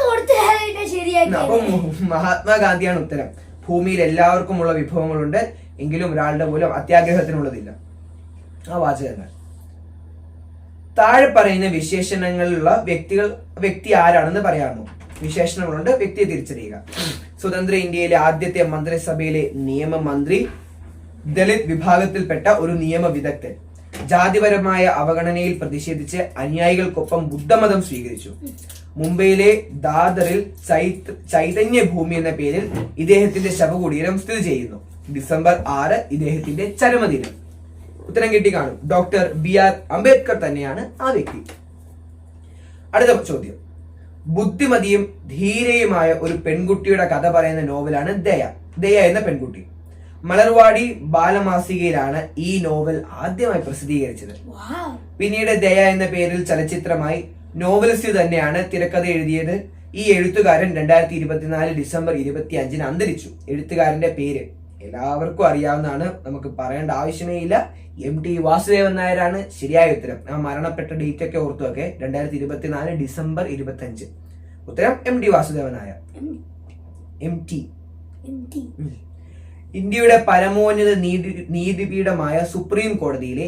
അപ്പം മഹാത്മാഗാന്ധിയാണ് ഉത്തരം. ഭൂമിയിൽ എല്ലാവർക്കും ഉള്ള വിഭവങ്ങളുണ്ട്. എങ്കിലും ഒരാളുടെ പോലും അത്യാഗ്രഹത്തിനുള്ളതില്ല. ആ വാചകങ്ങൾ. താഴെ പറയുന്ന വിശേഷണങ്ങളിലുള്ള വ്യക്തികൾ വ്യക്തി ആരാണെന്ന് പറയാമോ? വിശേഷണങ്ങളുണ്ട്. വ്യക്തിയെ തിരിച്ചറിയുക. സ്വതന്ത്ര ഇന്ത്യയിലെ ആദ്യത്തെ മന്ത്രിസഭയിലെ നിയമമന്ത്രി ദളിത് വിഭാഗത്തിൽപ്പെട്ട ഒരു നിയമ വിദഗ്ധൻ ജാതിപരമായ അവഗണനയിൽ പ്രതിഷേധിച്ച് അനുയായികൾക്കൊപ്പം ബുദ്ധമതം സ്വീകരിച്ചു. മുംബൈയിലെ ദാദറിൽ ചൈതന്യ ഭൂമി എന്ന പേരിൽ ഇദ്ദേഹത്തിന്റെ ശവകുടീരം സ്ഥിതി ചെയ്യുന്നു. ഡിസംബർ ആറ് ഇദ്ദേഹത്തിന്റെ ചരമദിനം. ഉത്തരം കിട്ടി കാണും. ഡോക്ടർ ബി ആർ അംബേദ്കർ തന്നെയാണ് ആ വ്യക്തി. അടുത്ത ചോദ്യം. ബുദ്ധിമതിയും ധീരയുമായ ഒരു പെൺകുട്ടിയുടെ കഥ പറയുന്ന നോവലാണ് ദയ. ദയ എന്ന പെൺകുട്ടി. മലർവാടി ബാലമാസികയിലാണ് ഈ നോവൽ ആദ്യമായി പ്രസിദ്ധീകരിച്ചത്. പിന്നീട് ദയ എന്ന പേരിൽ ചലച്ചിത്രമായി നോവലിസ്റ്റ് തന്നെയാണ് തിരക്കഥ എഴുതിയത്. ഈ എഴുത്തുകാരൻ രണ്ടായിരത്തി ഇരുപത്തിനാല് ഡിസംബർ ഇരുപത്തി അഞ്ചിന് അന്തരിച്ചു. എഴുത്തുകാരന്റെ പേര് എല്ലാവർക്കും അറിയാവുന്നതാണ്. നമുക്ക് പറയേണ്ട ആവശ്യമേ ഇല്ല. എം ടി വാസുദേവൻ നായരാണ്. ശരിയായ ഉത്തരം. ആ മരണപ്പെട്ട ഡേറ്റ് ഒക്കെ ഓർത്തു ഒക്കെ രണ്ടായിരത്തി ഇരുപത്തിനാല് ഡിസംബർ ഇരുപത്തി അഞ്ച് ഉത്തരം M T Vasudevan Nair. M T. ഇന്ത്യയുടെ പരമോന്നത നീതി നീതിപീഠമായ സുപ്രീം കോടതിയിലെ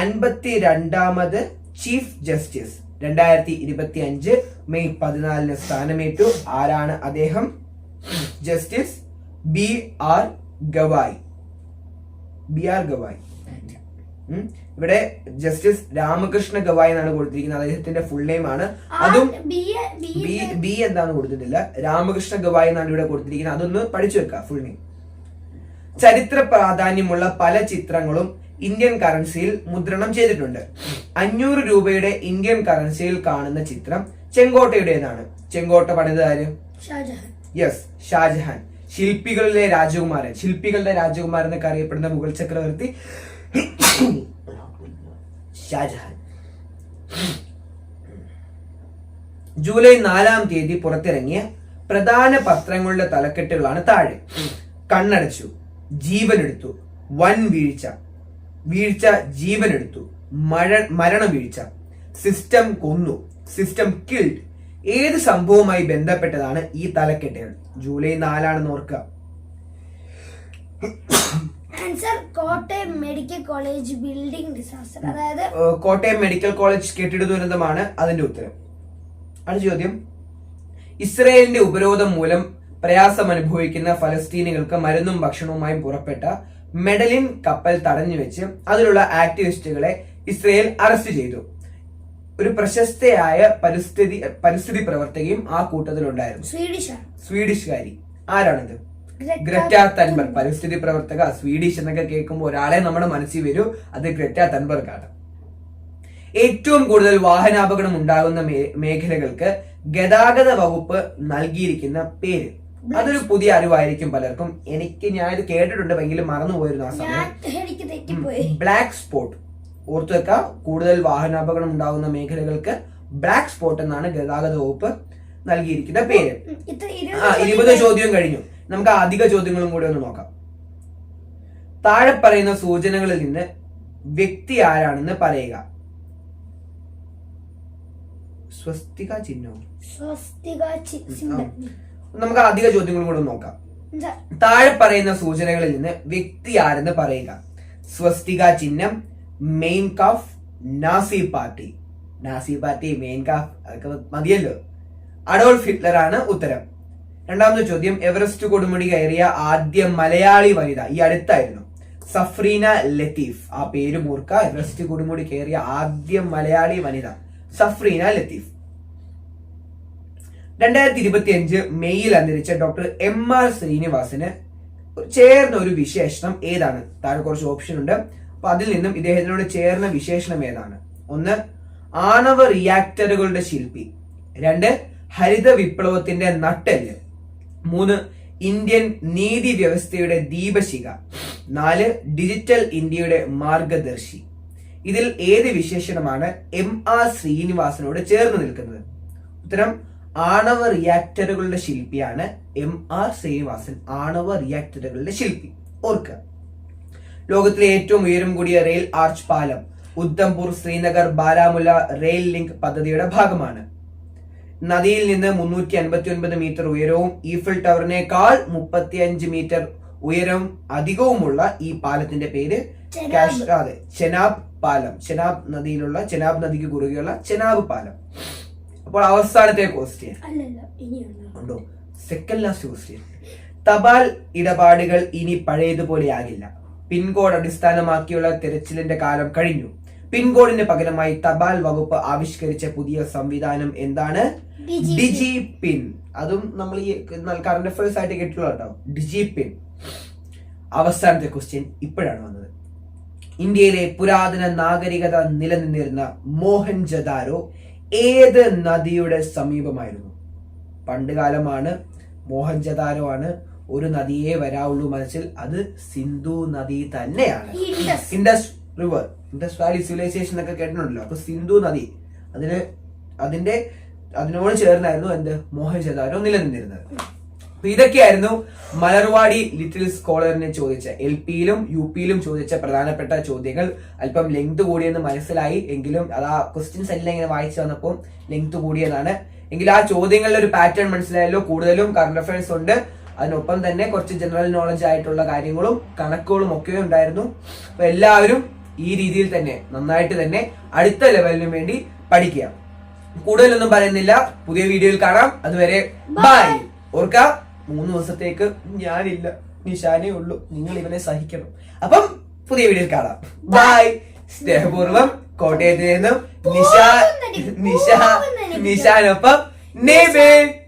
അൻപത്തി രണ്ടാമത് ചീഫ് ജസ്റ്റിസ് രണ്ടായിരത്തി ഇരുപത്തി അഞ്ച് മെയ് പതിനാലിന് സ്ഥാനമേറ്റു. ആരാണ് അദ്ദേഹം? Justice B R Gavai. B R Gavai. ഇവിടെ ജസ്റ്റിസ് രാമകൃഷ്ണ ഗവായ് എന്നാണ് കൊടുത്തിരിക്കുന്നത്. അദ്ദേഹത്തിന്റെ ഫുൾ നെയിം ആണ്. അതും ബി ബി ബി കൊടുത്തിട്ടില്ല. രാമകൃഷ്ണ ഗവായ് എന്നാണ് ഇവിടെ കൊടുത്തിരിക്കുന്നത്. അതൊന്ന് പഠിച്ചു വെക്കുക ഫുൾ നെയിം ചരിത്ര പ്രാധാന്യമുള്ള പല ചിത്രങ്ങളും ഇന്ത്യൻ കറൻസിയിൽ മുദ്രണം ചെയ്തിട്ടുണ്ട്. അഞ്ഞൂറ് രൂപയുടെ ഇന്ത്യൻ കറൻസിയിൽ കാണുന്ന ചിത്രം ചെങ്കോട്ടയുടേതാണ്. ചെങ്കോട്ട പണിത് ആര്? യെസ് ഷാജഹാൻ. ശില്പികളിലെ രാജകുമാരൻ. ശില്പികളുടെ രാജകുമാരൻ എന്നൊക്കെ അറിയപ്പെടുന്ന മുഗൾ ചക്രവർത്തി ഷാജഹാൻ. ജൂലൈ നാലാം തീയതി പുറത്തിറങ്ങിയ പ്രധാന പത്രങ്ങളുടെ തലക്കെട്ടുകളാണ് താഴെ. കണ്ണടച്ചു. ജീവനെടുത്തു. വൻ വീഴ്ച. വീഴ്ച ജീവനെടുത്തു. മഴ മരണ വീഴ്ച സിസ്റ്റം കൊന്നു. സിസ്റ്റം കിൽഡ് ഏത് സംഭവവുമായി ബന്ധപ്പെട്ടതാണ് ഈ തലക്കെട്ടുകൾ? ജൂലൈ നാലാണെന്ന് ഓർക്കുക. Answer Kottayam medical college building disaster അതായത് കോട്ടയം മെഡിക്കൽ കോളേജ് കെട്ടിട ദുരന്തമാണ് അതിന്റെ ഉത്തരം. അടുത്ത ചോദ്യം. ഇസ്രയേലിന്റെ ഉപരോധം മൂലം പ്രയാസം അനുഭവിക്കുന്ന ഫലസ്തീനികൾക്ക് മരുന്നും ഭക്ഷണവുമായി പുറപ്പെട്ട മെഡലിൻ കപ്പൽ തടഞ്ഞു വെച്ച് അതിലുള്ള ആക്ടിവിസ്റ്റുകളെ ഇസ്രയേൽ അറസ്റ്റ് ചെയ്തു. ഒരു പ്രശസ്തയായ പരിസ്ഥിതി പരിസ്ഥിതി പ്രവർത്തകയും ആ കൂട്ടത്തിലുണ്ടായിരുന്നു. സ്വീഡിഷ്? സ്വീഡിഷുകാരി. ആരാണിത്? Greta Thunberg. തൻബർഗ് പരിസ്ഥിതി പ്രവർത്തക സ്വീഡിഷ് എന്നൊക്കെ കേൾക്കുമ്പോൾ ഒരാളെ നമ്മുടെ മനസ്സിൽ വരൂ അത് ഗ്രറ്റ തൻബർഗ് ആണ് ഏറ്റവും കൂടുതൽ വാഹനാപകടം ഉണ്ടാകുന്ന മേഖലകൾക്ക് ഗതാഗത വകുപ്പ് നൽകിയിരിക്കുന്ന പേര്. അതൊരു പുതിയ അറിവായിരിക്കും പലർക്കും. എനിക്ക് ഞാൻ ഇത് കേട്ടിട്ടുണ്ട് എങ്കിലും മറന്നുപോയിരുന്നു ആ സമയം. ബ്ലാക്ക് സ്പോട്ട് ഓർത്തു വെക്കുക കൂടുതൽ വാഹനാപകടം ഉണ്ടാകുന്ന മേഖലകൾക്ക് ബ്ലാക്ക് സ്പോട്ട് എന്നാണ് ഗതാഗത വകുപ്പ് നൽകിയിരിക്കുന്ന പേര്. ആ ഇരുപത് ചോദ്യം കഴിഞ്ഞു. നമുക്ക് അധിക ചോദ്യങ്ങളും കൂടി ഒന്ന് നോക്കാം. താഴെ പറയുന്ന സൂചനകളിൽ നിന്ന് വ്യക്തി ആരാണെന്ന് പറയുക. സ്വസ്തിക ചിഹ്നം? സ്വസ്തിക ചി- സിംബൽ. നമുക്ക് അധിക ചോദ്യങ്ങൾ കൂടെ നോക്കാം. താഴെ പറയുന്ന സൂചനകളിൽ നിന്ന് വ്യക്തി ആരെന്ന് പറയുക. സ്വസ്തിക ചിഹ്നം Mein Kampf Nazi party. Nazi party Mein Kampf അതൊക്കെ മതിയല്ലോ. അഡോൾഫ് ഹിറ്റ്ലർ ആണ് ഉത്തരം. രണ്ടാമത്തെ ചോദ്യം എവറസ്റ്റ് കൊടുമുടി കയറിയ ആദ്യ മലയാളി വനിത ഈ അടുത്തായിരുന്നു. സഫ്രീന ലത്തീഫ്. ആ പേര് മൂർക്ക എവറസ്റ്റ് കൊടുമുടി കയറിയ ആദ്യ മലയാളി വനിത സഫ്രീന ലത്തീഫ്. രണ്ടായിരത്തി ഇരുപത്തി അഞ്ച് മെയ്യിൽ അന്തരിച്ച ഡോക്ടർ എം ആർ ശ്രീനിവാസന് ചേർന്ന ഒരു വിശേഷണം ഏതാണ്? താഴെ കുറച്ച് ഓപ്ഷൻ ഉണ്ട്. അപ്പൊ അതിൽ നിന്നും ഇദ്ദേഹത്തിനോട് ചേർന്ന വിശേഷണം ഏതാണ്? ഒന്ന് ആണവ റിയാക്ടറുകളുടെ ശില്പി. രണ്ട് ഹരിത വിപ്ലവത്തിന്റെ നട്ടെല്ല്. മൂന്ന് ഇന്ത്യൻ നീതി വ്യവസ്ഥയുടെ ദീപശിഖ. നാല് ഡിജിറ്റൽ ഇന്ത്യയുടെ മാർഗദർശി. ഇതിൽ ഏത് വിശേഷണമാണ് എം ആർ ശ്രീനിവാസനോട് ചേർന്ന് നിൽക്കുന്നത്? ഉത്തരം ആണവ റിയാക്ടറുകളുടെ ശില്പിയാണ് എം ആർ ശ്രീനിവാസൻ ആണവ റിയാക്ടറുകളുടെ ശില്പി. ഓർക്കുക. ലോകത്തിലെ ഏറ്റവും ഉയരം കൂടിയ റെയിൽ ആർച്ച് പാലം ഉദ്ധംപൂർ ശ്രീനഗർ ബാരാമുല റെയിൽ ലിങ്ക് പദ്ധതിയുടെ ഭാഗമാണ്. നദിയിൽ നിന്ന് മുന്നൂറ്റി അൻപത്തി ഒൻപത് മീറ്റർ ഉയരവും ഈഫിൾ ടവറിനേക്കാൾ മുപ്പത്തിയഞ്ച് മീറ്റർ ഉയരവും അധികവുമുള്ള ഈ പാലത്തിന്റെ പേര്. കാഷ് അതെ ചെനാബ് പാലം. ചെനാബ് നദിയിലുള്ള ചെനാബ് നദിക്ക് കുറുകെയുള്ള ചെനാബ് പാലം. അപ്പോൾ അവസാനത്തെ ക്വസ്റ്റ്യൻ ഉണ്ടോ? സെക്കൻഡ് ലാസ്റ്റ് ക്വസ്റ്റ്യൻ തപാൽ ഇടപാടുകൾ ഇനി പഴയതുപോലെ പഴയതുപോലെയാകില്ല പിൻകോഡ് അടിസ്ഥാനമാക്കിയുള്ള തിരച്ചിലിന്റെ കാലം കഴിഞ്ഞു. പിൻകോഡിന് പകരമായി തപാൽ വകുപ്പ് ആവിഷ്കരിച്ച പുതിയ സംവിധാനം എന്താണ്? DigiPIN. അതും നമ്മൾ ഈ കറണ്ട് അഫയേഴ്സ് ആയിട്ട് കേട്ടിട്ടുള്ള കേട്ടോ ഡിജി പിൻ അവസാനത്തെ ക്വസ്റ്റ്യൻ ഇപ്പോഴാണ് വന്നത്. ഇന്ത്യയിലെ പുരാതന നാഗരികത നിലനിന്നിരുന്ന മോഹൻജദാരോ ഏത് നദിയുടെ സമീപമായിരുന്നു? പണ്ട് കാലമാണ് മോഹൻജദാരോ ആണ് ഒരു നദിയെ വരാവുള്ളൂ മനസ്സിൽ. അത് സിന്ധു നദി തന്നെയാണ്. Indus. River Indus valley civilization ഒക്കെ കേട്ടിട്ടുണ്ടല്ലോ. അപ്പൊ സിന്ധു നദി അതിന് അതിന്റെ അതിനോട് ചേർന്നായിരുന്നു എന്ത്? മോഹൻജദാരോ നിലനിന്നിരുന്നത്. അപ്പൊ ഇതൊക്കെയായിരുന്നു മലർവാടി ലിറ്റിൽ സ്കോളറിനെ ചോദിച്ച എൽ പിയിലും യു പിയിലും ചോദിച്ച പ്രധാനപ്പെട്ട ചോദ്യങ്ങൾ. അല്പം ലെങ്ത് കൂടിയെന്ന് മനസ്സിലായി. എങ്കിലും അത് ആ ക്വസ്റ്റ്യൻസ് എല്ലാം ഇങ്ങനെ വായിച്ചു വന്നപ്പോൾ ലെങ്ത് കൂടിയതാണ് എങ്കിൽ ആ ചോദ്യങ്ങളിൽ ഒരു പാറ്റേൺ മനസ്സിലായല്ലോ. കൂടുതലും കറണ്ട് അഫയേഴ്സ് ഉണ്ട്. അതിനൊപ്പം തന്നെ കുറച്ച് ജനറൽ നോളജ് ആയിട്ടുള്ള കാര്യങ്ങളും കണക്കുകളും ഒക്കെ ഉണ്ടായിരുന്നു. അപ്പൊ എല്ലാവരും ഈ രീതിയിൽ തന്നെ നന്നായിട്ട് തന്നെ അടുത്ത ലെവലിന് വേണ്ടി പഠിക്കുക. കൂടുതലൊന്നും പറയുന്നില്ല. പുതിയ വീഡിയോയിൽ കാണാം. അതുവരെ ബൈ ഓർക്ക? മൂന്ന് ദിവസത്തേക്ക് ഞാനില്ല. നിഷാനേ ഉള്ളൂ. നിങ്ങൾ ഇവനെ സഹിക്കണം. അപ്പം പുതിയ വീഡിയോയിൽ കാണാം. ബൈ സ്നേഹപൂർവം കോട്ടയത്ത് നിന്നും നിഷ നിഷ നിഷാനൊപ്പം നേബേ